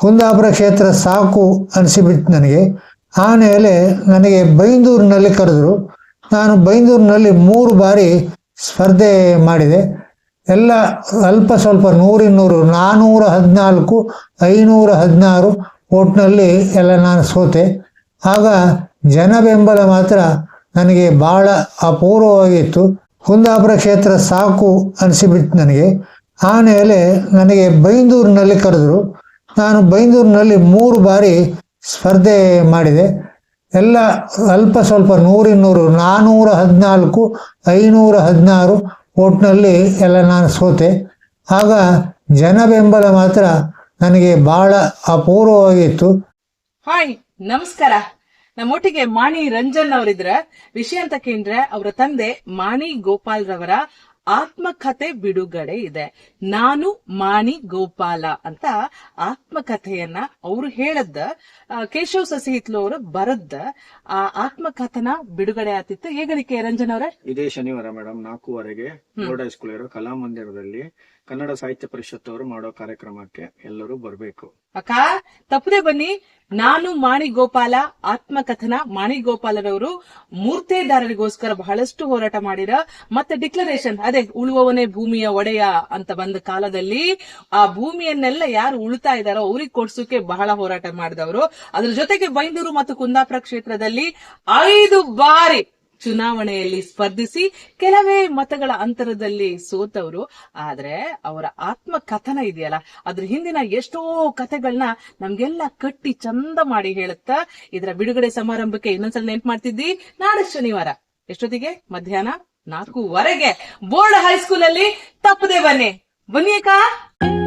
ಕುಂದಾಪುರ ಕ್ಷೇತ್ರ ಸಾಕು ಅನಿಸಿಬಿಟ್ಟು ನನಗೆ. ಆಮೇಲೆ ನನಗೆ ಬೈಂದೂರಿನಲ್ಲಿ ಕರೆದರು. ನಾನು ಬೈಂದೂರಿನಲ್ಲಿ ಮೂರು ಬಾರಿ ಸ್ಪರ್ಧೆ ಮಾಡಿದೆ. ಎಲ್ಲ ಅಲ್ಪ ಸ್ವಲ್ಪ ನೂರಿನ್ನೂರು ನಾನ್ನೂರ ಹದಿನಾಲ್ಕು, ಐನೂರ ಹದಿನಾರು ಓಟ್ನಲ್ಲಿ ಎಲ್ಲ ನಾನು ಸೋತೆ. ಆಗ ಜನ ಬೆಂಬಲ ಮಾತ್ರ ನನಗೆ ಭಾಳ ಅಪೂರ್ವವಾಗಿತ್ತು. ಕುಂದಾಪುರ ಕ್ಷೇತ್ರ ಸಾಕು ಅನಿಸಿಬಿಟ್ಟು ನನಗೆ. ಆಮೇಲೆ ನನಗೆ ಬೈಂದೂರಿನಲ್ಲಿ ಕರೆದರು. ನಾನು ಬೈಂದೂರಿನಲ್ಲಿ ಮೂರು ಬಾರಿ ಸ್ಪರ್ಧೆ ಮಾಡಿದೆ. ಎಲ್ಲ ಅಲ್ಪ ಸ್ವಲ್ಪ ನೂರಿನ್ನೂರು ನಾನ್ನೂರ ಹದಿನಾಲ್ಕು ಐನೂರ ಹದಿನಾರು ಓಟ್ನಲ್ಲಿ ಎಲ್ಲ ನಾನು ಸೋತೆ. ಆಗ ಜನ ಬೆಂಬಲ ಮಾತ್ರ ನನಗೆ ಬಹಳ ಅಪೂರ್ವವಾಗಿತ್ತು. ಹಾಯ್ ನಮಸ್ಕಾರ. ನಮ್ಮೊಟ್ಟಿಗೆ ಮಾಣಿ ರಂಜನ್ ಅವರಿದ್ರ ವಿಷಯ ಅಂತ ಕೇಂದ್ರೆ ಅವರ ತಂದೆ ಮಾಣಿ ಗೋಪಾಲ್ ರವರ ಆತ್ಮಕಥೆ ಬಿಡುಗಡೆ ಇದೆ. ನಾನು ಮಾಣಿ ಗೋಪಾಲ ಅಂತ ಆತ್ಮಕಥೆಯನ್ನ ಅವರು ಹೇಳದ್ದ. ಕೇಶವ್ ಸಸಿ ಹಿತ್ಲು ಅವರು ಬರದ್ದ. ಆ ಆತ್ಮಕಥನ ಬಿಡುಗಡೆ ಆತಿತ್ತು ಹೇಗಳಿಕೆ ರಂಜನ್ ಅವರೇ? ಇದೇ ಶನಿವಾರ ಮೇಡಮ್ ನಾಲ್ಕೂವರೆಗೆ ಬೋರ್ಡ್ ಹೈಸ್ಕೂಲ್ ಇರೋ ಕಲಾಮಂದಿರದಲ್ಲಿ ಕನ್ನಡ ಸಾಹಿತ್ಯ ಪರಿಷತ್ ಅವರು ಮಾಡೋ ಕಾರ್ಯಕ್ರಮಕ್ಕೆ ಎಲ್ಲರೂ ಬರಬೇಕು. ಅಕ್ಕ, ತಪ್ಪದೆ ಬನ್ನಿ. ನಾನು ಮಾಣಿಗೋಪಾಲ, ಆತ್ಮಕಥನ ಮಾಣಿಗೋಪಾಲರವರು ಮೂರ್ತೇದಾರರಿಗೋಸ್ಕರ ಬಹಳಷ್ಟು ಹೋರಾಟ ಮಾಡಿರ ಮತ್ತೆ ಡಿಕ್ಲರೇಷನ್, ಅದೇ ಉಳುವವನೇ ಭೂಮಿಯ ಒಡೆಯ ಅಂತ ಬಂದ ಕಾಲದಲ್ಲಿ, ಆ ಭೂಮಿಯನ್ನೆಲ್ಲ ಯಾರು ಉಳ್ತಾ ಇದಾರೋ ಅವ್ರಿಗೆ ಕೊಡ್ಸೋಕೆ ಬಹಳ ಹೋರಾಟ ಮಾಡಿದವರು. ಅದ್ರ ಜೊತೆಗೆ ಬೈಂದೂರು ಮತ್ತು ಕುಂದಾಪುರ ಕ್ಷೇತ್ರದಲ್ಲಿ ಐದು ಬಾರಿ ಚುನಾವಣೆಯಲ್ಲಿ ಸ್ಪರ್ಧಿಸಿ ಕೆಲವೇ ಮತಗಳ ಅಂತರದಲ್ಲಿ ಸೋತವರು. ಆದ್ರೆ ಅವರ ಆತ್ಮಕಥನ ಇದೆಯಲ್ಲ, ಅದ್ರ ಹಿಂದಿನ ಎಷ್ಟೋ ಕಥೆಗಳನ್ನ ನಮ್ಗೆಲ್ಲ ಕಟ್ಟಿ ಚಂದ ಮಾಡಿ ಹೇಳುತ್ತಾ, ಇದರ ಬಿಡುಗಡೆ ಸಮಾರಂಭಕ್ಕೆ ಇನ್ನೊಂದ್ಸಲ ನೆನ್ಪು ಮಾಡ್ತಿದ್ದಿ? ನಾಳೆ ಶನಿವಾರ. ಎಷ್ಟೊತ್ತಿಗೆ? ಮಧ್ಯಾಹ್ನ ನಾಲ್ಕೂವರೆಗೆ. ಬೋರ್ಡ್ ಹೈಸ್ಕೂಲ್ ಅಲ್ಲಿ ತಪ್ಪದೆ ಬನ್ನಿ. ಬನ್ನಿ ಅಕ್ಕ.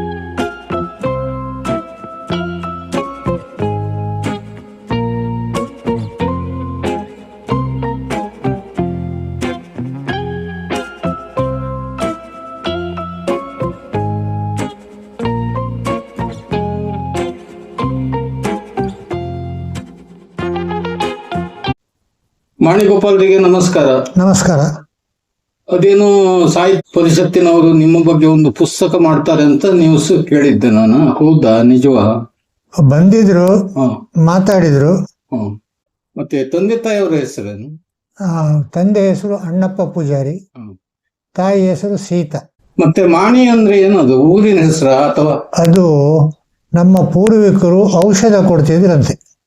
ಮಾಣಿಗೋಪಾಲ್ರಿಗೆ ನಮಸ್ಕಾರ. ನಮಸ್ಕಾರ. ಅದೇನು ಸಾಹಿತ್ಯ ಪರಿಷತ್ತಿನವರು ನಿಮ್ಮ ಬಗ್ಗೆ ಒಂದು ಪುಸ್ತಕ ಮಾಡ್ತಾರೆ ಅಂತ ನ್ಯೂಸ್ ಕೇಳಿದ್ದೆ ನಾನು. ಹೌದಾ? ನಿಜವಾ? ಬಂದಿದ್ರು ಮಾತಾಡಿದ್ರು. ಮತ್ತೆ ತಂದೆ ತಾಯಿಯವರ ಹೆಸರೇನು? ಆ, ತಂದೆ ಹೆಸರು ಅಣ್ಣಪ್ಪ ಪೂಜಾರಿ. ತಾಯಿ ಹೆಸರು ಸೀತಾ. ಮತ್ತೆ ಮಾಣಿ ಅಂದ್ರೆ ಏನದು? ಊರಿನ ಹೆಸರ ಅಥವಾ? ಅದು ನಮ್ಮ ಪೂರ್ವಿಕರು ಔಷಧ ಕೊಡ್ತಿದ್ರಂತೆ.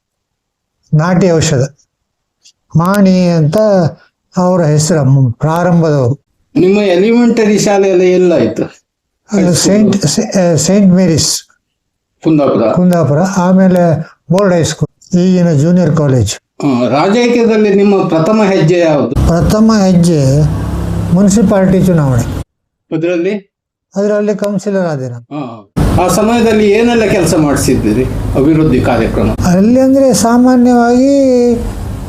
ನಾಟಿ ಔಷಧ. ಮಾಣಿ ಅಂತ ಅವರ ಹೆಸರು ಪ್ರಾರಂಭದವರು. ನಿಮ್ಮ ಎಲಿಮೆಂಟರಿ ಶಾಲೆಯಲ್ಲಿ ಎಲ್ಲಾಯ್ತು saint saint Mary's Kundapur? Kundapur ಆಮೇಲೆ ಬೋರ್ಡ್ ಹೈಸ್ಕೂಲ್ ಈಗಿನ ಜೂನಿಯರ್ ಕಾಲೇಜ್ ರಾಜಕೀಯದಲ್ಲಿ ನಿಮ್ಮ ಪ್ರಥಮ ಹೆಜ್ಜೆ ಯಾವುದು? ಪ್ರಥಮ ಹೆಜ್ಜೆ ಮುನ್ಸಿಪಾಲಿಟಿ ಚುನಾವಣೆ. ಅದರಲ್ಲಿ? ಅದರಲ್ಲಿ ಕೌನ್ಸಿಲರ್ ಆದೆ ನಾನು. ಆ ಸಮಯದಲ್ಲಿ ಏನೆಲ್ಲ ಕೆಲಸ ಮಾಡಿಸಿದ್ದೀರಿ ಅಭಿವೃದ್ಧಿ ಕಾರ್ಯಕ್ರಮ? ಅಲ್ಲಿ ಅಂದ್ರೆ ಸಾಮಾನ್ಯವಾಗಿ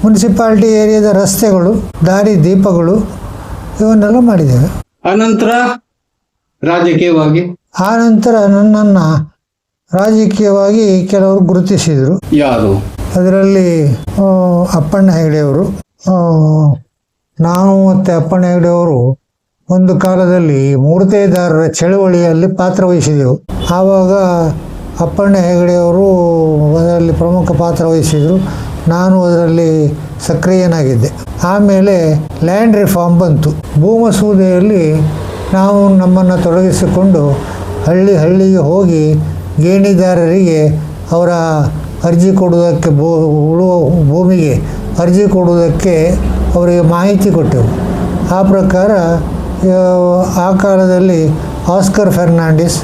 ಮುನ್ಸಿಪಾಲಿಟಿ ಏರಿಯಾದ ರಸ್ತೆಗಳು ದಾರಿ ದೀಪಗಳು ಇವನ್ನೆಲ್ಲ ಮಾಡಿದ್ದೇವೆ. ಆನಂತರ ರಾಜಕೀಯವಾಗಿ? ಆ ನಂತರ ನನ್ನನ್ನು ರಾಜಕೀಯವಾಗಿ ಕೆಲವರು ಗುರುತಿಸಿದರು. ಯಾರು? ಅದರಲ್ಲಿ ಅಪ್ಪಣ್ಣ ಹೆಗಡೆಯವರು. ನಾನು ಮತ್ತು ಅಪ್ಪಣ್ಣ ಹೆಗಡೆಯವರು ಒಂದು ಕಾಲದಲ್ಲಿ ಮೂರ್ತೆದಾರರ ಚಳವಳಿಯಲ್ಲಿ ಪಾತ್ರ ವಹಿಸಿದೆವು. ಆವಾಗ ಅಪ್ಪಣ್ಣ ಹೆಗಡೆಯವರು ಅದರಲ್ಲಿ ಪ್ರಮುಖ ಪಾತ್ರ ವಹಿಸಿದರು. ನಾನು ಅದರಲ್ಲಿ ಸಕ್ರಿಯನಾಗಿದ್ದೆ. ಆಮೇಲೆ ಲ್ಯಾಂಡ್ ರಿಫಾರ್ಮ್ ಬಂತು. ಭೂಮಸೂದೆಯಲ್ಲಿ ನಾವು ನಮ್ಮನ್ನು ತೊಡಗಿಸಿಕೊಂಡು ಹಳ್ಳಿ ಹಳ್ಳಿಗೆ ಹೋಗಿ ಗೇಣಿದಾರರಿಗೆ ಅವರ ಅರ್ಜಿ ಕೊಡುವುದಕ್ಕೆ ಉಳುವ ಭೂಮಿಗೆ ಅರ್ಜಿ ಕೊಡುವುದಕ್ಕೆ ಅವರಿಗೆ ಮಾಹಿತಿ ಕೊಟ್ಟೆವು. ಆ ಪ್ರಕಾರ ಆ ಕಾಲದಲ್ಲಿ ಆಸ್ಕರ್ ಫೆರ್ನಾಂಡಿಸ್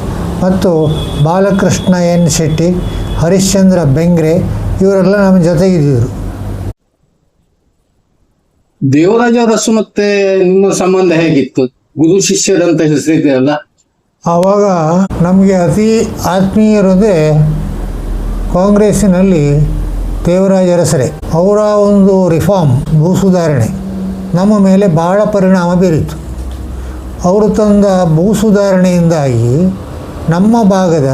ಮತ್ತು ಬಾಲಕೃಷ್ಣ ಎನ್ ಶೆಟ್ಟಿ, ಹರಿಶ್ಚಂದ್ರ ಬೆಂಗ್ರೆ ಇವರೆಲ್ಲ ನಮ್ಮ ಜೊತೆಗಿದ್ದರು ದೇವರಾಜ ಅರಸು ಮತ್ತೆ ನಿಮ್ಮ ಸಂಬಂಧ ಹೇಗಿತ್ತು? ಗುರು ಶಿಷ್ಯರಂತ ಹೆಸರಿದೆಯಲ್ಲ? ಆವಾಗ ನಮಗೆ ಅತಿ ಆತ್ಮೀಯರದೇ ಕಾಂಗ್ರೆಸ್ಸಿನಲ್ಲಿ ದೇವರಾಜ ಅರಸರೇ ಅವರ ಒಂದು ರಿಫಾರ್ಮ್ ಭೂ ಸುಧಾರಣೆ ನಮ್ಮ ಮೇಲೆ ಬಹಳ ಪರಿಣಾಮ ಬೀರಿತು ಅವರು ತಂದ ಭೂ ಸುಧಾರಣೆಯಿಂದಾಗಿ ನಮ್ಮ ಭಾಗದ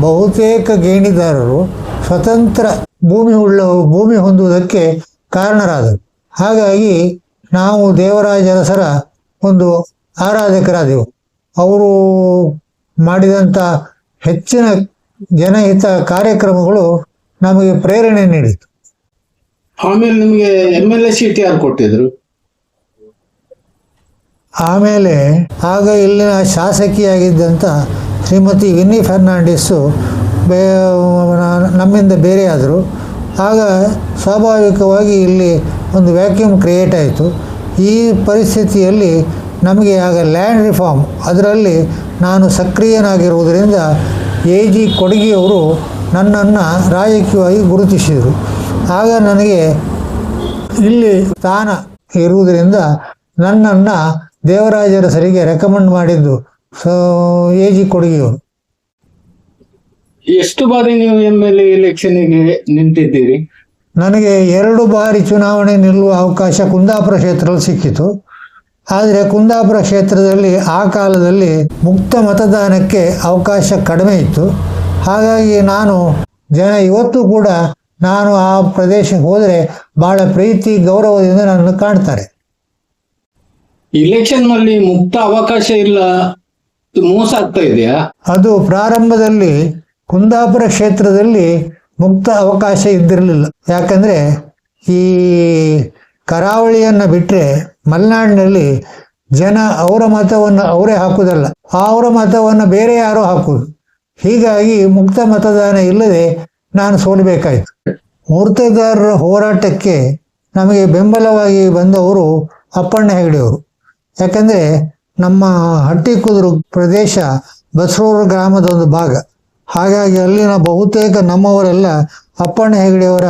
ಬಹುತೇಕ ಗೇಣಿದಾರರು ಸ್ವತಂತ್ರ ಭೂಮಿ ಉಳ್ಳ ಭೂಮಿ ಹೊಂದುವುದಕ್ಕೆ ಕಾರಣರಾದರು. ಹಾಗಾಗಿ ನಾವು ದೇವರಾಜರಸರ ಒಂದು ಆರಾಧಕರಾದೆವು. ಅವರು ಮಾಡಿದಂಥ ಹೆಚ್ಚಿನ ಜನಹಿತ ಕಾರ್ಯಕ್ರಮಗಳು ನಮಗೆ ಪ್ರೇರಣೆ ನೀಡಿತು. ಆಮೇಲೆ ನಿಮಗೆ ಎಂ ಎಲ್ ಎ ಸೀಟ್ ಯಾರು ಕೊಟ್ಟಿದ್ರು? ಆಮೇಲೆ ಆಗ ಇಲ್ಲಿನ ಶಾಸಕಿಯಾಗಿದ್ದಂಥ ಶ್ರೀಮತಿ ವಿನ್ನಿ ಫರ್ನಾಂಡಿಸು ಬೇ ನಮ್ಮಿಂದ ಬೇರೆಯಾದರು. ಆಗ ಸ್ವಾಭಾವಿಕವಾಗಿ ಇಲ್ಲಿ ಒಂದು ವ್ಯಾಕ್ಯೂಮ್ ಕ್ರಿಯೇಟ್ ಆಯಿತು. ಈ ಪರಿಸ್ಥಿತಿಯಲ್ಲಿ ನಮಗೆ ಆಗ ಲ್ಯಾಂಡ್ ರಿಫಾರ್ಮ್ ಅದರಲ್ಲಿ ನಾನು ಸಕ್ರಿಯನಾಗಿರುವುದರಿಂದ ಎ ಜಿ ಕೊಡಗಿಯವರು ನನ್ನನ್ನು ರಾಜಕೀಯವಾಗಿ ಗುರುತಿಸಿದರು. ಆಗ ನನಗೆ ಇಲ್ಲಿ ಸ್ಥಾನ ಇರುವುದರಿಂದ ನನ್ನನ್ನು ದೇವರಾಜರ ಸರಿಗೆ ರೆಕಮೆಂಡ್ ಮಾಡಿದ್ದು, ಸೊ ಎ ಜಿ ಕೊಡಗಿಯವರು. ಎಷ್ಟು ಬಾರಿ ನೀವು ಎಂ ಎಲ್ ಎಲೆಕ್ಷನ್ಗೆ ನಿಂತಿದ್ದೀರಿ? ನನಗೆ ಎರಡು ಬಾರಿ ಚುನಾವಣೆ ನಿಲ್ಲುವ ಅವಕಾಶ ಕುಂದಾಪುರ ಕ್ಷೇತ್ರದಲ್ಲಿ ಸಿಕ್ಕಿತು. ಆದರೆ ಕುಂದಾಪುರ ಕ್ಷೇತ್ರದಲ್ಲಿ ಆ ಕಾಲದಲ್ಲಿ ಮುಕ್ತ ಮತದಾನಕ್ಕೆ ಅವಕಾಶ ಕಡಿಮೆ ಇತ್ತು. ಹಾಗಾಗಿ ನಾನು ಜನ ಇವತ್ತು ಕೂಡ ನಾನು ಆ ಪ್ರದೇಶಕ್ಕೆ ಹೋದರೆ ಬಹಳ ಪ್ರೀತಿ ಗೌರವದಿಂದ ನನ್ನನ್ನು ಕಾಣ್ತಾರೆ. ಇಲೆಕ್ಷನ್ನಲ್ಲಿ ಮುಕ್ತ ಅವಕಾಶ ಇಲ್ಲ ಮೋಸ ಆಗ್ತಾ ಇದೆಯಾ? ಅದು ಪ್ರಾರಂಭದಲ್ಲಿ ಕುಂದಾಪುರ ಕ್ಷೇತ್ರದಲ್ಲಿ ಮುಕ್ತ ಅವಕಾಶ ಇದ್ದಿರಲಿಲ್ಲ. ಯಾಕಂದರೆ ಈ ಕರಾವಳಿಯನ್ನು ಬಿಟ್ಟರೆ ಮಲೆನಾಡಿನಲ್ಲಿ ಜನ ಅವರ ಮತವನ್ನು ಅವರೇ ಹಾಕುವುದಲ್ಲ ಅವರ ಮತವನ್ನು ಬೇರೆ ಯಾರೋ ಹಾಕುವುದು. ಹೀಗಾಗಿ ಮುಕ್ತ ಮತದಾನ ಇಲ್ಲದೆ ನಾನು ಸೋಲಬೇಕಾಯಿತು. ಮೂರ್ತೇದಾರರ ಹೋರಾಟಕ್ಕೆ ನಮಗೆ ಬೆಂಬಲವಾಗಿ ಬಂದವರು ಅಪ್ಪಣ್ಣ ಹೆಗಡೆಯವರು. ಯಾಕಂದರೆ ನಮ್ಮ ಹಟ್ಟಿಕುದುರು ಪ್ರದೇಶ ಬಸರೂರು ಗ್ರಾಮದ ಒಂದು ಭಾಗ. ಹಾಗಾಗಿ ಅಲ್ಲಿನ ಬಹುತೇಕ ನಮ್ಮವರೆಲ್ಲ ಅಪ್ಪಣ್ಣ ಹೆಗಡೆಯವರ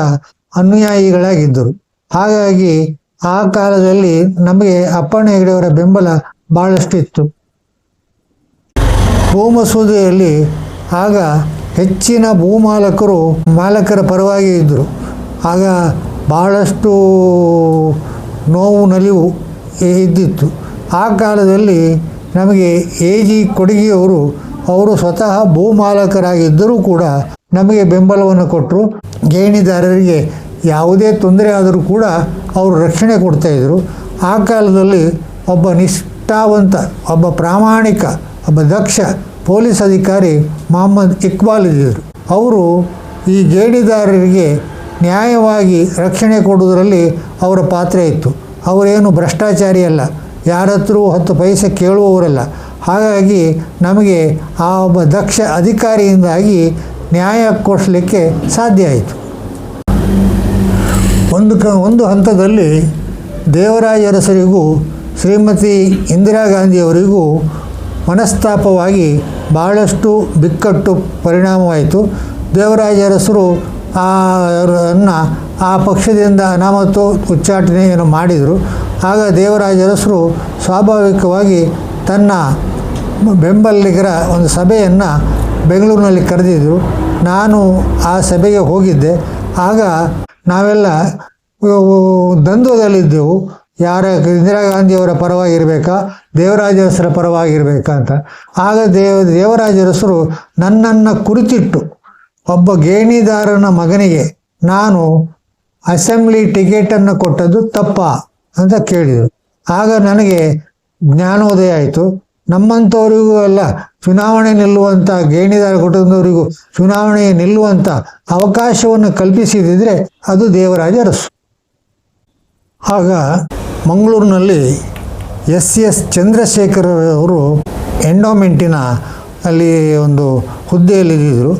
ಅನುಯಾಯಿಗಳಾಗಿದ್ದರು. ಹಾಗಾಗಿ ಆ ಕಾಲದಲ್ಲಿ ನಮಗೆ ಅಪ್ಪಣ್ಣ ಹೆಗಡೆಯವರ ಬೆಂಬಲ ಬಹಳಷ್ಟು ಇತ್ತು ಭೂಮಸೂದೆಯಲ್ಲಿ ಆಗ ಹೆಚ್ಚಿನ ಭೂಮಾಲಕರು ಮಾಲಕರ ಪರವಾಗಿ ಇದ್ದರು. ಆಗ ಬಹಳಷ್ಟು ನೋವು ನಲಿವು ಇದ್ದಿತ್ತು. ಆ ಕಾಲದಲ್ಲಿ ನಮಗೆ ಎ ಜಿ ಕೊಡಗಿಯವರು ಅವರು ಸ್ವತಃ ಭೂಮಾಲಕರಾಗಿದ್ದರೂ ಕೂಡ ನಮಗೆ ಬೆಂಬಲವನ್ನು ಕೊಟ್ಟರು. ಗೇಣಿದಾರರಿಗೆ ಯಾವುದೇ ತೊಂದರೆ ಆದರೂ ಕೂಡ ಅವರು ರಕ್ಷಣೆ ಕೊಡ್ತಾಯಿದ್ರು ಆ ಕಾಲದಲ್ಲಿ ಒಬ್ಬ ನಿಷ್ಠಾವಂತ, ಒಬ್ಬ ಪ್ರಾಮಾಣಿಕ, ಒಬ್ಬ ದಕ್ಷ ಪೊಲೀಸ್ ಅಧಿಕಾರಿ ಮೊಹಮ್ಮದ್ ಇಕ್ಬಾಲ್ ಇದ್ದರು ಅವರು ಈ ಗೇಣಿದಾರರಿಗೆ ನ್ಯಾಯವಾಗಿ ರಕ್ಷಣೆ ಕೊಡುವುದರಲ್ಲಿ ಅವರ ಪಾತ್ರ ಇತ್ತು. ಅವರೇನು ಭ್ರಷ್ಟಾಚಾರಿ ಅಲ್ಲ. ಯಾರ ಹತ್ತು ಪೈಸೆ ಕೇಳುವವರಲ್ಲ. ಹಾಗಾಗಿ ನಮಗೆ ಆ ಒಬ್ಬ ದಕ್ಷ ಅಧಿಕಾರಿಯಿಂದಾಗಿ ನ್ಯಾಯ ಕೊಡಿಸಲಿಕ್ಕೆ ಸಾಧ್ಯ ಆಯಿತು. ಒಂದು ಕ, ಒಂದು ಹಂತದಲ್ಲಿ ದೇವರಾಜರಸರಿಗೂ ಶ್ರೀಮತಿ ಇಂದಿರಾ ಗಾಂಧಿಯವರಿಗೂ ಮನಸ್ತಾಪವಾಗಿ ಬಹಳಷ್ಟು ಬಿಕ್ಕಟ್ಟು ಪರಿಣಾಮವಾಯಿತು. ದೇವರಾಜರಸರು ಆ ಆ ಪಕ್ಷದಿಂದ ಅನಾಮತು ಉಚ್ಚಾಟನೆಯನ್ನು ಮಾಡಿದರು. ಆಗ ದೇವರಾಜರಸರು ಸ್ವಾಭಾವಿಕವಾಗಿ ತನ್ನ ಬೆಂಬಲಿಗರ ಒಂದು ಸಭೆಯನ್ನು ಬೆಂಗಳೂರಿನಲ್ಲಿ ಕರೆದಿದ್ದರು ನಾನು ಆ ಸಭೆಗೆ ಹೋಗಿದ್ದೆ. ಆಗ ನಾವೆಲ್ಲ ದ್ವಂದ್ವದಲ್ಲಿದ್ದೆವು. ಯಾರ ಇಂದಿರಾ ಗಾಂಧಿಯವರ ಪರವಾಗಿರಬೇಕಾ ದೇವರಾಜರಸರ ಪರವಾಗಿರಬೇಕಾ ಅಂತ. ಆಗ ದೇವ ದೇವರಾಜರಸರು ನನ್ನನ್ನು ಕುರಿತಿಟ್ಟು ಒಬ್ಬ ಗೇಣಿದಾರನ ಮಗನಿಗೆ ನಾನು ಅಸೆಂಬ್ಲಿ ಟಿಕೆಟನ್ನು ಕೊಟ್ಟದ್ದು ತಪ್ಪ ಅಂತ ಕೇಳಿದರು. ಆಗ ನನಗೆ ಜ್ಞಾನೋದಯ ಆಯಿತು. ನಮ್ಮಂಥವರಿಗೂ ಎಲ್ಲ ಚುನಾವಣೆ ನಿಲ್ಲುವಂಥ ಗೇಣಿದಾರ ಕುಟುಂಬದವರಿಗೂ ಚುನಾವಣೆ ನಿಲ್ಲುವಂಥ ಅವಕಾಶವನ್ನು ಕಲ್ಪಿಸಿದಿದ್ರೆ ಅದು ದೇವರಾಜ ಅರಸು. ಆಗ ಮಂಗಳೂರಿನಲ್ಲಿ ಎಸ್ ಎಸ್ ಚಂದ್ರಶೇಖರ್ ಅವರು ಎಂಡೋಮೆಂಟಿನ ಅಲ್ಲಿ ಒಂದು ಹುದ್ದೆಯಲ್ಲಿದ್ದರು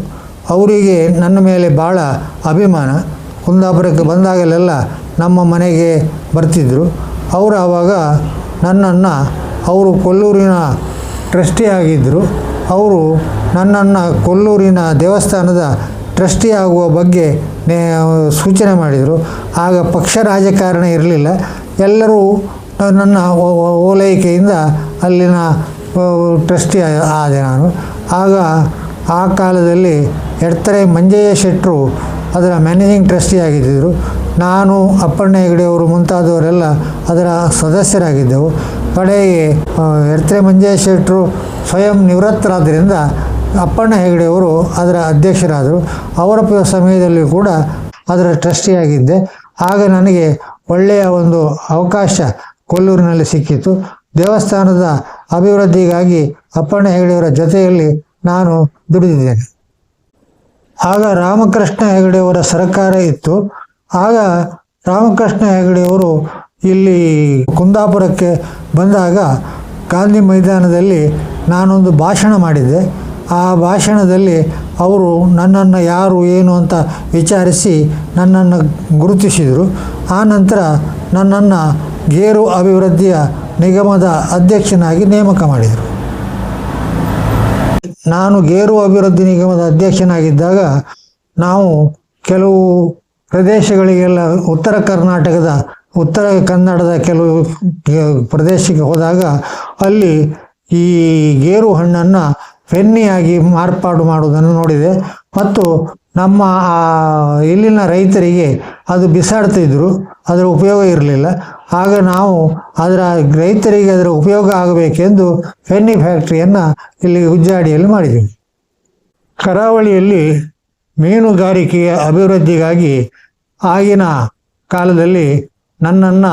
ಅವರಿಗೆ ನನ್ನ ಮೇಲೆ ಭಾಳ ಅಭಿಮಾನ. ಕುಂದಾಪುರಕ್ಕೆ ಬಂದಾಗಲೆಲ್ಲ ನಮ್ಮ ಮನೆಗೆ ಬರ್ತಿದ್ದರು ಅವರು ಆವಾಗ ನನ್ನನ್ನು ಅವರು ಕೊಲ್ಲೂರಿನ ಟ್ರಸ್ಟಿ ಆಗಿದ್ದರು ಅವರು ನನ್ನನ್ನು ಕೊಲ್ಲೂರಿನ ದೇವಸ್ಥಾನದ ಟ್ರಸ್ಟಿ ಆಗುವ ಬಗ್ಗೆ ನೇ- ಸೂಚನೆ ಮಾಡಿದರು. ಆಗ ಪಕ್ಷ ರಾಜಕಾರಣ ಇರಲಿಲ್ಲ. ಎಲ್ಲರೂ ನನ್ನ ಓಲೈಕೆಯಿಂದ ಅಲ್ಲಿನ ಟ್ರಸ್ಟಿ ಆದೆ ನಾನು. ಆಗ ಆ ಕಾಲದಲ್ಲಿ ಎಡ್ತರೆ ಮಂಜಯ್ಯ ಶೆಟ್ಟರು ಅದರ ಮ್ಯಾನೇಜಿಂಗ್ ಟ್ರಸ್ಟಿ ಆಗಿದ್ದರು ನಾನು ಅಪ್ಪಣ್ಣ ಹೆಗಡೆಯವರು ಮುಂತಾದವರೆಲ್ಲ ಅದರ ಸದಸ್ಯರಾಗಿದ್ದೆವು. ಕಡೆಗೆ ಎರ್ತ್ರೆ ಮಂಜೇಶ್ ಶೆಟ್ಟರು ಸ್ವಯಂ ನಿವೃತ್ತರಾದ್ದರಿಂದ ಅಪ್ಪಣ್ಣ ಹೆಗಡೆಯವರು ಅದರ ಅಧ್ಯಕ್ಷರಾದರು. ಅವರ ಸಮಯದಲ್ಲಿ ಕೂಡ ಅದರ ಟ್ರಸ್ಟಿಯಾಗಿದ್ದೆ ಆಗ ನನಗೆ ಒಳ್ಳೆಯ ಒಂದು ಅವಕಾಶ ಕೊಲ್ಲೂರಿನಲ್ಲಿ ಸಿಕ್ಕಿತು. ದೇವಸ್ಥಾನದ ಅಭಿವೃದ್ಧಿಗಾಗಿ ಅಪ್ಪಣ್ಣ ಹೆಗಡೆಯವರ ಜೊತೆಯಲ್ಲಿ ನಾನು ದುಡಿದಿದ್ದೇನೆ. ಆಗ ರಾಮಕೃಷ್ಣ ಹೆಗಡೆಯವರ ಸರ್ಕಾರ ಇತ್ತು. ಆಗ ರಾಮಕೃಷ್ಣ ಹೆಗಡೆಯವರು ಇಲ್ಲಿ ಕುಂದಾಪುರಕ್ಕೆ ಬಂದಾಗ ಗಾಂಧಿ ಮೈದಾನದಲ್ಲಿ ನಾನೊಂದು ಭಾಷಣ ಮಾಡಿದ್ದೆ ಆ ಭಾಷಣದಲ್ಲಿ ಅವರು ನನ್ನನ್ನು ಯಾರು, ಏನು ಅಂತ ವಿಚಾರಿಸಿ ನನ್ನನ್ನು ಗುರುತಿಸಿದರು. ಆ ನಂತರ ನನ್ನನ್ನು ಗೇರು ಅಭಿವೃದ್ಧಿಯ ನಿಗಮದ ಅಧ್ಯಕ್ಷನಾಗಿ ನೇಮಕ ಮಾಡಿದರು. ನಾನು ಗೇರು ಅಭಿವೃದ್ಧಿ ನಿಗಮದ ಅಧ್ಯಕ್ಷನಾಗಿದ್ದಾಗ ನಾವು ಕೆಲವು ಪ್ರದೇಶಗಳಿಗೆಲ್ಲ ಉತ್ತರ ಕರ್ನಾಟಕದ, ಉತ್ತರ ಕನ್ನಡದ ಕೆಲವು ಪ್ರದೇಶಕ್ಕೆ ಹೋದಾಗ ಅಲ್ಲಿ ಈ ಗೇರು ಹಣ್ಣನ್ನು ಫೆನ್ನಿಯಾಗಿ ಮಾರ್ಪಾಡು ಮಾಡುವುದನ್ನು ನೋಡಿದೆ. ಮತ್ತು ನಮ್ಮ ಇಲ್ಲಿನ ರೈತರಿಗೆ ಅದು ಬಿಸಾಡ್ತಿದ್ರು ಅದರ ಉಪಯೋಗ ಇರಲಿಲ್ಲ. ಆಗ ನಾವು ಅದರ ರೈತರಿಗೆ ಅದರ ಉಪಯೋಗ ಆಗಬೇಕೆಂದು ಫೆನ್ನಿ ಫ್ಯಾಕ್ಟ್ರಿಯನ್ನು ಇಲ್ಲಿ ಉಜ್ಜಾಡಿಯಲ್ಲಿ ಮಾಡಿದ್ದೀವಿ ಕರಾವಳಿಯಲ್ಲಿ ಮೀನುಗಾರಿಕೆಯ ಅಭಿವೃದ್ಧಿಗಾಗಿ ಆಗಿನ ಕಾಲದಲ್ಲಿ ನನ್ನನ್ನು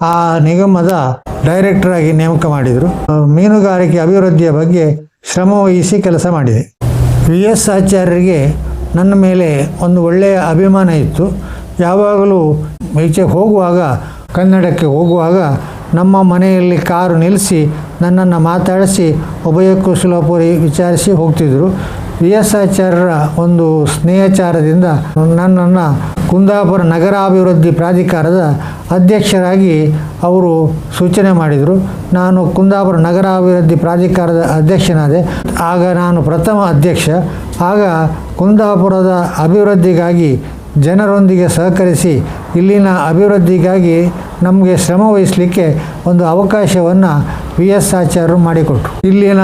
ಆ ನಿಗಮದ ಡೈರೆಕ್ಟರ್ ಆಗಿ ನೇಮಕ ಮಾಡಿದರು. ಮೀನುಗಾರಿಕೆ ಅಭಿವೃದ್ಧಿಯ ಬಗ್ಗೆ ಶ್ರಮ ವಹಿಸಿ ಕೆಲಸ ಮಾಡಿದೆ. ವಿ ಎಸ್ ಆಚಾರ್ಯರಿಗೆ ನನ್ನ ಮೇಲೆ ಒಂದು ಒಳ್ಳೆಯ ಅಭಿಮಾನ ಇತ್ತು. ಯಾವಾಗಲೂ ಈಚೆ ಹೋಗುವಾಗ, ಕನ್ನಡಕ್ಕೆ ಹೋಗುವಾಗ ನಮ್ಮ ಮನೆಯಲ್ಲಿ ಕಾರು ನಿಲ್ಲಿಸಿ ನನ್ನನ್ನು ಮಾತಾಡಿಸಿ, ಉಭಯ ಕುಶಲಪುರಿ ವಿಚಾರಿಸಿ ಹೋಗ್ತಿದ್ದರು ವಿ ಎಸ್ ಆಚಾರ್ಯರ ಒಂದು ಸ್ನೇಹಚಾರದಿಂದ ನನ್ನನ್ನು ಕುಂದಾಪುರ ನಗರಾಭಿವೃದ್ಧಿ ಪ್ರಾಧಿಕಾರದ ಅಧ್ಯಕ್ಷರಾಗಿ ಅವರು ಸೂಚನೆ ಮಾಡಿದರು. ನಾನು ಕುಂದಾಪುರ ನಗರಾಭಿವೃದ್ಧಿ ಪ್ರಾಧಿಕಾರದ ಅಧ್ಯಕ್ಷನಾದೆ. ಆಗ ನಾನು ಪ್ರಥಮ ಅಧ್ಯಕ್ಷ. ಆಗ ಕುಂದಾಪುರದ ಅಭಿವೃದ್ಧಿಗಾಗಿ ಜನರೊಂದಿಗೆ ಸಹಕರಿಸಿ ಇಲ್ಲಿನ ಅಭಿವೃದ್ಧಿಗಾಗಿ ನಮಗೆ ಶ್ರಮ ಒಂದು ಅವಕಾಶವನ್ನು ವಿ ಎಸ್ ಆಚಾರ್ಯರು ಮಾಡಿಕೊಟ್ರು. ಇಲ್ಲಿನ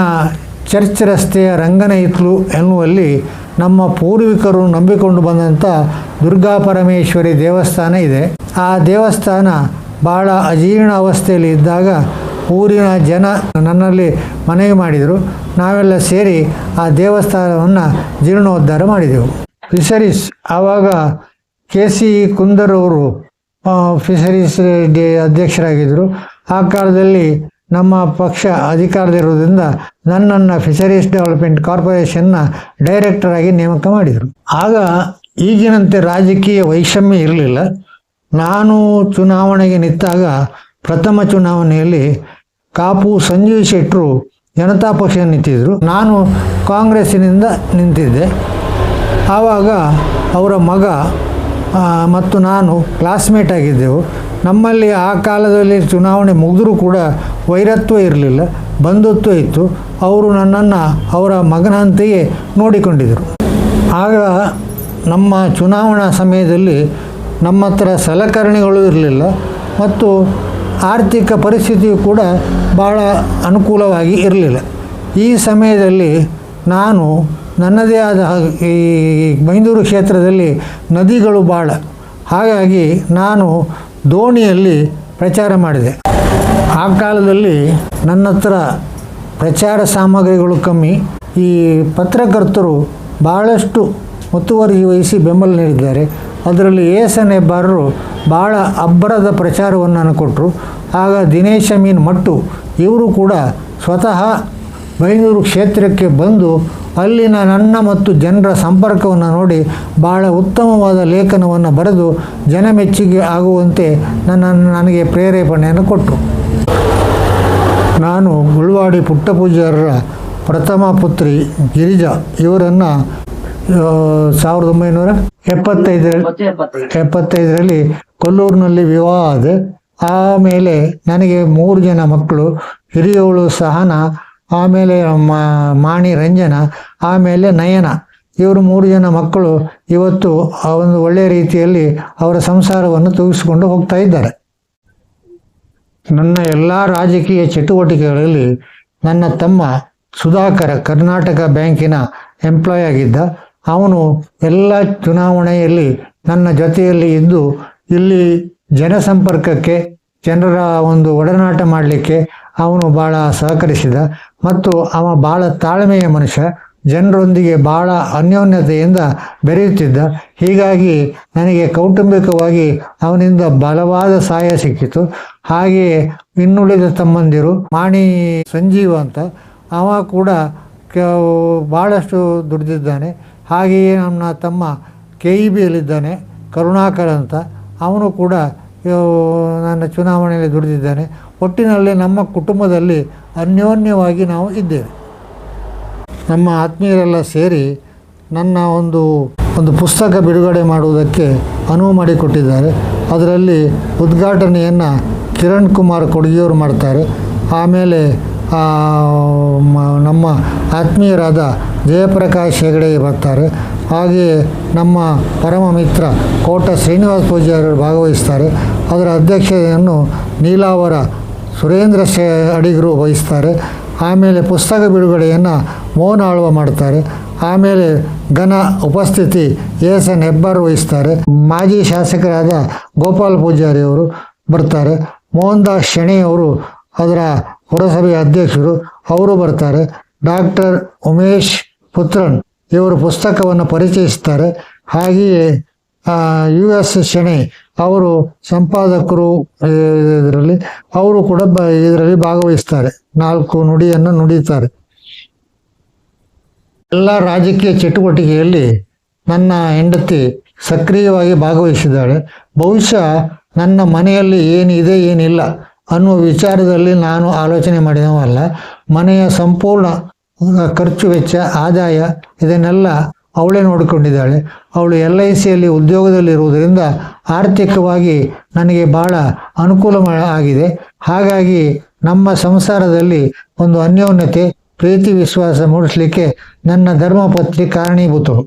ಚರ್ಚ್ ರಸ್ತೆಯ ರಂಗನ ಇತ್ಲು ಎನ್ನುವಲ್ಲಿ ನಮ್ಮ ಪೂರ್ವಿಕರು ನಂಬಿಕೊಂಡು ಬಂದಂಥ ದುರ್ಗಾ ಪರಮೇಶ್ವರಿ ದೇವಸ್ಥಾನ ಇದೆ. ಆ ದೇವಸ್ಥಾನ ಭಾಳ ಅಜೀರ್ಣ ಅವಸ್ಥೆಯಲ್ಲಿ ಇದ್ದಾಗ ಊರಿನ ಜನ ನನ್ನಲ್ಲಿ ಮನವಿ ಮಾಡಿದರು. ನಾವೆಲ್ಲ ಸೇರಿ ಆ ದೇವಸ್ಥಾನವನ್ನು ಜೀರ್ಣೋದ್ಧಾರ ಮಾಡಿದೆವು. ಫಿಶರೀಸ್ ಆವಾಗ ಕೆ ಸಿ ಕುಂದರವರು ಫಿಶರೀಸ್ ಅಧ್ಯಕ್ಷರಾಗಿದ್ದರು. ಆ ಕಾಲದಲ್ಲಿ ನಮ್ಮ ಪಕ್ಷ ಅಧಿಕಾರದಲ್ಲಿರುವುದರಿಂದ ನನ್ನನ್ನು ಫಿಶರೀಸ್ ಡೆವಲಪ್ಮೆಂಟ್ ಕಾರ್ಪೊರೇಷನ್ನ ಡೈರೆಕ್ಟರ್ ಆಗಿ ನೇಮಕ ಮಾಡಿದರು. ಆಗ ಈಗಿನಂತೆ ರಾಜಕೀಯ ವೈಷಮ್ಯ ಇರಲಿಲ್ಲ. ನಾನು ಚುನಾವಣೆಗೆ ನಿಂತಾಗ ಪ್ರಥಮ ಚುನಾವಣೆಯಲ್ಲಿ ಕಾಪು ಸಂಜೀವ್ ಶೆಟ್ಟರು ಜನತಾ ಪಕ್ಷ ನಿಂತಿದ್ದರು ನಾನು ಕಾಂಗ್ರೆಸ್ಸಿನಿಂದ ನಿಂತಿದ್ದೆ. ಆವಾಗ ಅವರ ಮಗ ಮತ್ತು ನಾನು ಕ್ಲಾಸ್ಮೇಟ್ ಆಗಿದ್ದೆವು. ನಮ್ಮಲ್ಲಿ ಆ ಕಾಲದಲ್ಲಿ ಚುನಾವಣೆ ಮುಗಿದ್ರೂ ಕೂಡ ವೈರತ್ವ ಇರಲಿಲ್ಲ, ಬಂಧುತ್ವ ಇತ್ತು. ಅವರು ನನ್ನನ್ನು ಅವರ ಮಗನಂತೆಯೇ ನೋಡಿಕೊಂಡಿದ್ದರು ಆಗ ನಮ್ಮ ಚುನಾವಣಾ ಸಮಯದಲ್ಲಿ ನಮ್ಮ ಹತ್ರ ಸಲಕರಣೆಗಳು ಇರಲಿಲ್ಲ ಮತ್ತು ಆರ್ಥಿಕ ಪರಿಸ್ಥಿತಿಯು ಕೂಡ ಭಾಳ ಅನುಕೂಲವಾಗಿ ಇರಲಿಲ್ಲ. ಈ ಸಮಯದಲ್ಲಿ ನಾನು ನನ್ನದೇ ಆದ ಈ ಮೈಂದೂರು ಕ್ಷೇತ್ರದಲ್ಲಿ ನದಿಗಳು ಭಾಳ ಹಾಗಾಗಿ ನಾನು ದೋಣಿಯಲ್ಲಿ ಪ್ರಚಾರ ಮಾಡಿದೆ. ಆ ಕಾಲದಲ್ಲಿ ನನ್ನ ಹತ್ರ ಪ್ರಚಾರ ಸಾಮಗ್ರಿಗಳು ಕಮ್ಮಿ. ಈ ಪತ್ರಕರ್ತರು ಭಾಳಷ್ಟು ಮುತುವರ್ಜಿ ವಹಿಸಿ ಬೆಂಬಲ ನೀಡಿದ್ದಾರೆ. ಅದರಲ್ಲಿ ಏಸನ್ ಹೆಬ್ಬಾರರು ಭಾಳ ಅಬ್ಬರದ ಪ್ರಚಾರವನ್ನು ಕೊಟ್ಟರು. ಆಗ ದಿನೇಶ್ ಅಮೀನ್ ಮಟ್ಟು ಇವರು ಕೂಡ ಸ್ವತಃ ಬೈನೂರು ಕ್ಷೇತ್ರಕ್ಕೆ ಬಂದು ಅಲ್ಲಿನ ನನ್ನ ಮತ್ತು ಜನರ ಸಂಪರ್ಕವನ್ನು ನೋಡಿ ಬಹಳ ಉತ್ತಮವಾದ ಲೇಖನವನ್ನು ಬರೆದು ಜನಮೆಚ್ಚುಗೆ ಆಗುವಂತೆ ನನ್ನ ನನಗೆ ಪ್ರೇರೇಪಣೆಯನ್ನು ಕೊಟ್ಟರು. ನಾನು ಗುಳ್ವಾಡಿ ಪುಟ್ಟಪೂಜಾರರ ಪ್ರಥಮ ಪುತ್ರಿ ಗಿರಿಜಾ. ಇವರನ್ನು ಸಾವಿರದ ಒಂಬೈನೂರ ಎಪ್ಪತ್ತೈದರಲ್ಲಿ ಎಪ್ಪತ್ತೈದರಲ್ಲಿ ಕೊಲ್ಲೂರಿನಲ್ಲಿ ವಿವಾಹ ಆದ ಆಮೇಲೆ ನನಗೆ ಮೂರು ಜನ ಮಕ್ಕಳು ಹಿರಿಯವಳು ಸಹನ ಆಮೇಲೆ ಮಾಣಿ ರಂಜನ, ಆಮೇಲೆ ನಯನ. ಇವರು ಮೂರು ಜನ ಮಕ್ಕಳು ಇವತ್ತು ಆ ಒಂದು ಒಳ್ಳೆಯ ರೀತಿಯಲ್ಲಿ ಅವರ ಸಂಸಾರವನ್ನು ತೂಗಿಸಿಕೊಂಡು ಹೋಗ್ತಾ ಇದ್ದಾರೆ. ನನ್ನ ಎಲ್ಲ ರಾಜಕೀಯ ಚಟುವಟಿಕೆಗಳಲ್ಲಿ ನನ್ನ ತಮ್ಮ ಸುಧಾಕರ ಕರ್ನಾಟಕ ಬ್ಯಾಂಕಿನ ಎಂಪ್ಲಾಯ್ ಆಗಿದ್ದ. ಅವನು ಎಲ್ಲ ಚುನಾವಣೆಯಲ್ಲಿ ನನ್ನ ಜೊತೆಯಲ್ಲಿ ಇದ್ದು ಇಲ್ಲಿ ಜನಸಂಪರ್ಕಕ್ಕೆ ಜನರ ಒಂದು ಒಡನಾಟ ಮಾಡಲಿಕ್ಕೆ ಅವನು ಭಾಳ ಸಹಕರಿಸಿದ. ಮತ್ತು ಅವ ಭಾಳ ತಾಳ್ಮೆಯ ಮನುಷ್ಯ. ಜನರೊಂದಿಗೆ ಭಾಳ ಅನ್ಯೋನ್ಯತೆಯಿಂದ ಬೆರೆಯುತ್ತಿದ್ದ. ಹೀಗಾಗಿ ನನಗೆ ಕೌಟುಂಬಿಕವಾಗಿ ಅವನಿಂದ ಬಲವಾದ ಸಹಾಯ ಸಿಕ್ಕಿತು. ಹಾಗೆಯೇ ಇನ್ನುಳಿದ ತಮ್ಮಂದಿರು ಮಾಣಿ, ಸಂಜೀವ ಅಂತ, ಅವ ಕೂಡ ಭಾಳಷ್ಟು ದುಡಿದಿದ್ದಾನೆ. ಹಾಗೆಯೇ ನನ್ನ ತಮ್ಮ ಕೆ ಇ ಬಿಯಲ್ಲಿದ್ದಾನೆ ಕರುಣಾಕರ್ ಅಂತ. ಅವನು ಕೂಡ ನನ್ನ ಚುನಾವಣೆಯಲ್ಲಿ ದುಡಿದಿದ್ದೇನೆ. ಒಟ್ಟಿನಲ್ಲಿ ನಮ್ಮ ಕುಟುಂಬದಲ್ಲಿ ಅನ್ಯೋನ್ಯವಾಗಿ ನಾವು ಇದ್ದೇವೆ. ನಮ್ಮ ಆತ್ಮೀಯರೆಲ್ಲ ಸೇರಿ ನನ್ನ ಒಂದು ಒಂದು ಪುಸ್ತಕ ಬಿಡುಗಡೆ ಮಾಡುವುದಕ್ಕೆ ಅನುವು ಮಾಡಿಕೊಟ್ಟಿದ್ದಾರೆ. ಅದರಲ್ಲಿ ಉದ್ಘಾಟನೆಯನ್ನು ಕಿರಣ್ ಕುಮಾರ್ ಕೊಡಗಿಯವರು ಮಾಡ್ತಾರೆ. ಆಮೇಲೆ ನಮ್ಮ ಆತ್ಮೀಯರಾದ ಜಯಪ್ರಕಾಶ್ ಹೆಗಡೆ ಬರ್ತಾರೆ. ಹಾಗೆಯೇ ನಮ್ಮ ಪರಮ ಮಿತ್ರ ಕೋಟ ಶ್ರೀನಿವಾಸ ಪೂಜಾರಿಯವರು ಭಾಗವಹಿಸ್ತಾರೆ. ಅದರ ಅಧ್ಯಕ್ಷತೆಯನ್ನು ನೀಲಾವರ ಸುರೇಂದ್ರ ಅಡಿಗರು ವಹಿಸ್ತಾರೆ. ಆಮೇಲೆ ಪುಸ್ತಕ ಬಿಡುಗಡೆಯನ್ನು ಮೋನ ಆಳ್ವ ಮಾಡ್ತಾರೆ. ಆಮೇಲೆ ಘನ ಉಪಸ್ಥಿತಿ ಎಸ್ ಎನ್ ಹೆಬ್ಬಾರ್ ವಹಿಸ್ತಾರೆ. ಮಾಜಿ ಶಾಸಕರಾದ ಗೋಪಾಲ್ ಪೂಜಾರಿ ಅವರು ಬರ್ತಾರೆ. ಮೋಹನ್ ದಾಸ್ ಶೆಣಿ ಅವರು ಅದರ ಪುರಸಭೆಯ ಅಧ್ಯಕ್ಷರು, ಅವರು ಬರ್ತಾರೆ. ಡಾಕ್ಟರ್ ಉಮೇಶ್ ಪುತ್ರನ್ ಇವರು ಪುಸ್ತಕವನ್ನು ಪರಿಚಯಿಸ್ತಾರೆ. ಹಾಗೆಯೇ ಯು ಎಸ್ ಶೆಣೆ ಅವರು ಸಂಪಾದಕರು ಇದರಲ್ಲಿ ಅವರು ಕೂಡ ಬ, ಇದರಲ್ಲಿ ಭಾಗವಹಿಸ್ತಾರೆ. ನಾಲ್ಕು ನುಡಿಯನ್ನು ನುಡಿತಾರೆ. ಎಲ್ಲ ರಾಜಕೀಯ ಚಟುವಟಿಕೆಯಲ್ಲಿ ನನ್ನ ಹೆಂಡತಿ ಸಕ್ರಿಯವಾಗಿ ಭಾಗವಹಿಸಿದ್ದಾಳೆ. ಬಹುಶಃ ನನ್ನ ಮನೆಯಲ್ಲಿ ಏನಿದೆ, ಏನಿಲ್ಲ ಅನ್ನುವ ವಿಚಾರದಲ್ಲಿ ನಾನು ಆಲೋಚನೆ ಮಾಡಿದವಲ್ಲ. ಮನೆಯ ಸಂಪೂರ್ಣ ಖರ್ಚು ವೆಚ್ಚ, ಆದಾಯ ಇದನ್ನೆಲ್ಲ ಅವಳೇ ನೋಡಿಕೊಂಡಿದ್ದಾಳೆ. ಅವಳು ಎಲ್ ಐ ಸಿಯಲ್ಲಿ ಉದ್ಯೋಗದಲ್ಲಿರುವುದರಿಂದ ಆರ್ಥಿಕವಾಗಿ ನನಗೆ ಬಹಳ ಅನುಕೂಲ ಆಗಿದೆ. ಹಾಗಾಗಿ ನಮ್ಮ ಸಂಸಾರದಲ್ಲಿ ಒಂದು ಅನ್ಯೋನ್ಯತೆ, ಪ್ರೀತಿ ವಿಶ್ವಾಸ ಮೂಡಿಸಲಿಕ್ಕೆ ನನ್ನ ಧರ್ಮಪತ್ನಿ ಕಾರಣೀಭೂತರು